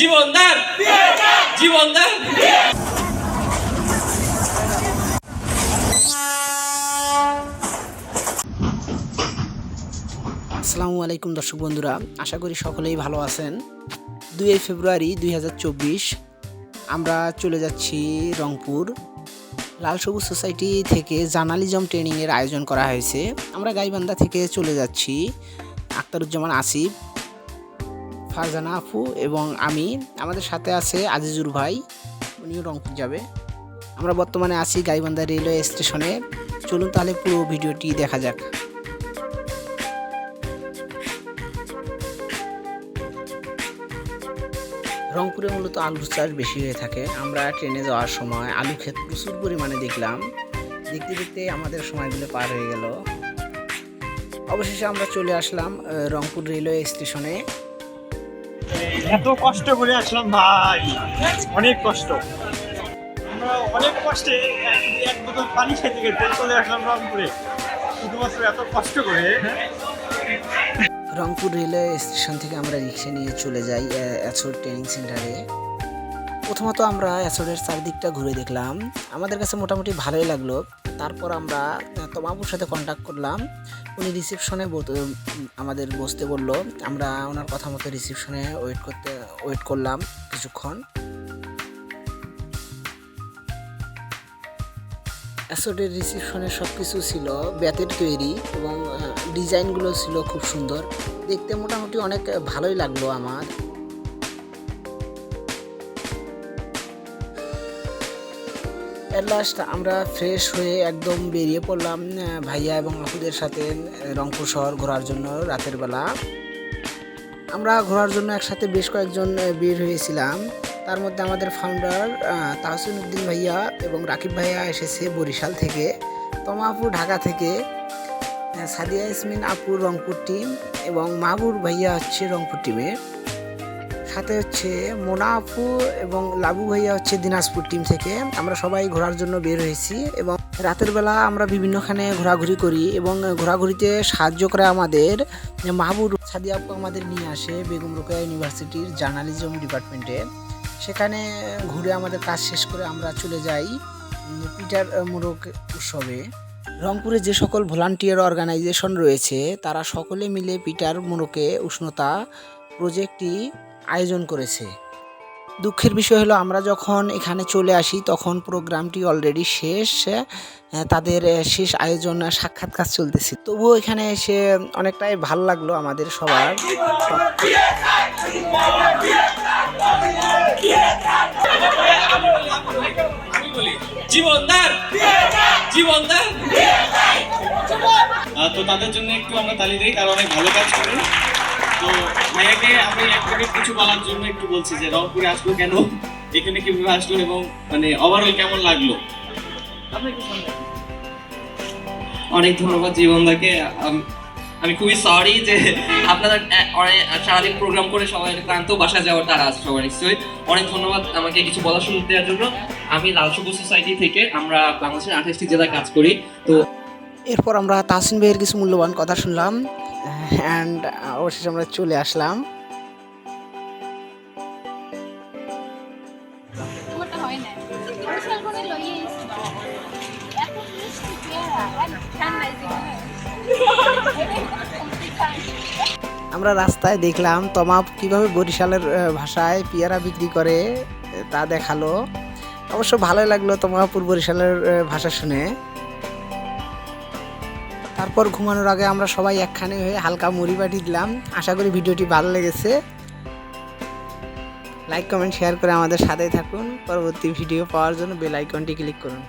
জীবনদান জীবনদান আসসালামু আলাইকুম দর্শক বন্ধুরা, আশা করি সকলেই ভালো আছেন। দুই ফেব্রুয়ারি দুই হাজার চব্বিশ, আমরা চলে যাচ্ছি রংপুর। লাল সবুজ সোসাইটি থেকে জার্নালিজম ট্রেনিংয়ের আয়োজন করা হয়েছে। আমরা গাইবান্ধা থেকে চলে যাচ্ছি আখতারুজ্জামান আসিফ। ফারজানা আপু এবং আমি, আমাদের সাথে আছে আজিজুর ভাই, উনিও রংপুর যাবে। আমরা বর্তমানে আছি গাইবান্ধা রেলওয়ে স্টেশনে। চলুন তাহলে পুরো ভিডিওটি দেখা যাক। রংপুরে মূলত আলুর চাষ বেশি হয়ে থাকে। আমরা ট্রেনে যাওয়ার সময় আলু ক্ষেত প্রচুর পরিমাণে দেখলাম। দেখতে দেখতে আমাদের সময়গুলো পার হয়ে গেল। অবশেষে আমরা চলে আসলাম রংপুর রেলওয়ে স্টেশনে। এত কষ্ট করে আসলাম ভাই। অনেক কষ্ট। আমরা অনেক কষ্টে এক- বোতল পানি খেতে খেতে চলে আসলাম রংপুরে। শুধুমাত্র এত কষ্ট করে। রংপুর রেলওয়ে স্টেশন থেকে আমরা রিক্সা নিয়ে চলে যাই আহ, অ্যাসোড ট্রেনিং সেন্টারে প্রথমত আমরা অ্যাসোডের চারদিকটা ঘুরে দেখলাম। আমাদের কাছে মোটামুটি ভালোই লাগল। তারপর আমরা তমাবুর সাথে কন্ট্যাক্ট করলাম। উনি রিসেপশনে আমাদের বসতে বলল। আমরা ওনার কথা মতো রিসেপশনে ওয়েট করতে ওয়েট করলাম কিছুক্ষণ। অ্যাসোডের রিসেপশনে সব কিছু ছিল, বেতের তৈরি এবং ডিজাইনগুলো ছিল খুব সুন্দর। দেখতে মোটামুটি অনেক ভালোই লাগল আমার। এট লাস্ট আমরা ফ্রেশ হয়ে একদম বেরিয়ে পড়লাম ভাইয়া এবং আপুদের সাথে রংপুর শহর ঘোরার জন্য রাতের বেলা। আমরা ঘোরার জন্য একসাথে বেশ কয়েকজন বের হয়েছিলাম। তার মধ্যে আমাদের ফাউন্ডার তাহসিন উদ্দিন ভাইয়া এবং রাকিব ভাইয়া এসেছে বরিশাল থেকে, তমা আপু ঢাকা থেকে সাদিয়া ইসমিন আপুর রংপুর টিম এবং মাহবুর ভাইয়া হচ্ছে রংপুর টিমের সাথে হচ্ছে মোনা আপু এবং লাবু ভাইয়া হচ্ছে দিনাজপুর টিম থেকে। আমরা সবাই ঘোরার জন্য বের হয়েছি এবং রাতের বেলা আমরা বিভিন্নখানে ঘোরাঘুরি করি এবং ঘোরাঘুরিতে সাহায্য করে আমাদের মাহবুর সাদিয়া আমাদের নিয়ে আসে বেগম রোকেয়া ইউনিভার্সিটির জার্নালিজম ডিপার্টমেন্টে। সেখানে ঘুরে আমাদের কাজ শেষ করে আমরা চলে যাই পিটার মোরক উৎসবে। রংপুরে যে সকল ভলান্টিয়ার অর্গানাইজেশন রয়েছে, তারা সকলে মিলে পিটার মোরকে উষ্ণতা প্রজেক্টটি আয়োজন করেছে। দুঃখের বিষয় হলো আমরা যখন এখানে চলে আসি তখন প্রোগ্রামটি অলরেডি শেষ তাদের শেষ আয়োজন সাক্ষাৎকার চলতেছে। তবুও এখানে এসে অনেকটাই ভালো লাগল আমাদের সবার। তো তাদের জন্য একটু আমরা তালি দিই তারা অনেক ভালো কাজ করে। তো ভাইয়াকে আমি একটু কিছু বলার জন্য একটু বলছি যে রংপুরে আসলো কেন? এখানে কীভাবে আসলো এবং মানে ওভারঅল কেমন লাগল? অনেক ধন্যবাদ জীবনদাকে আম- আমি খুবই সরি যে আপনারা সারাদিন প্রোগ্রাম করে সবাই ক্লান্ত বাসা যাওয়ার তারা আছে সবাই নিশ্চয়ই। অনেক ধন্যবাদ আমাকে কিছু বলার সুযোগ দেওয়ার জন্য। আমি লাল সবুজ সোসাইটি থেকে আমরা বাংলাদেশের আঠাশটি জেলায় কাজ করি তো এরপর আমরা তাহসিন ভাইয়ের কিছু মূল্যবান কথা শুনলাম। অ্যান্ড অবশেষে আমরা চলে আসলাম। আমরা রাস্তায় দেখলাম তমাপ কীভাবে বরিশালের ভাষায় পেয়ারা বিক্রি করে তা দেখাল। অবশ্য ভালোই লাগল তমাপুর বরিশালের ভাষা শুনে। তারপর ঘুমানোর আগে আমরা সবাই একখানে হয়ে হালকা মুড়ি বাটি দিলাম। আশা করি ভিডিওটি ভালো লেগেছে। লাইক কমেন্ট শেয়ার করে আমাদের সাথেই থাকুন। পরবর্তী ভিডিও পাওয়ার জন্য বেল আইকনটি ক্লিক করুন।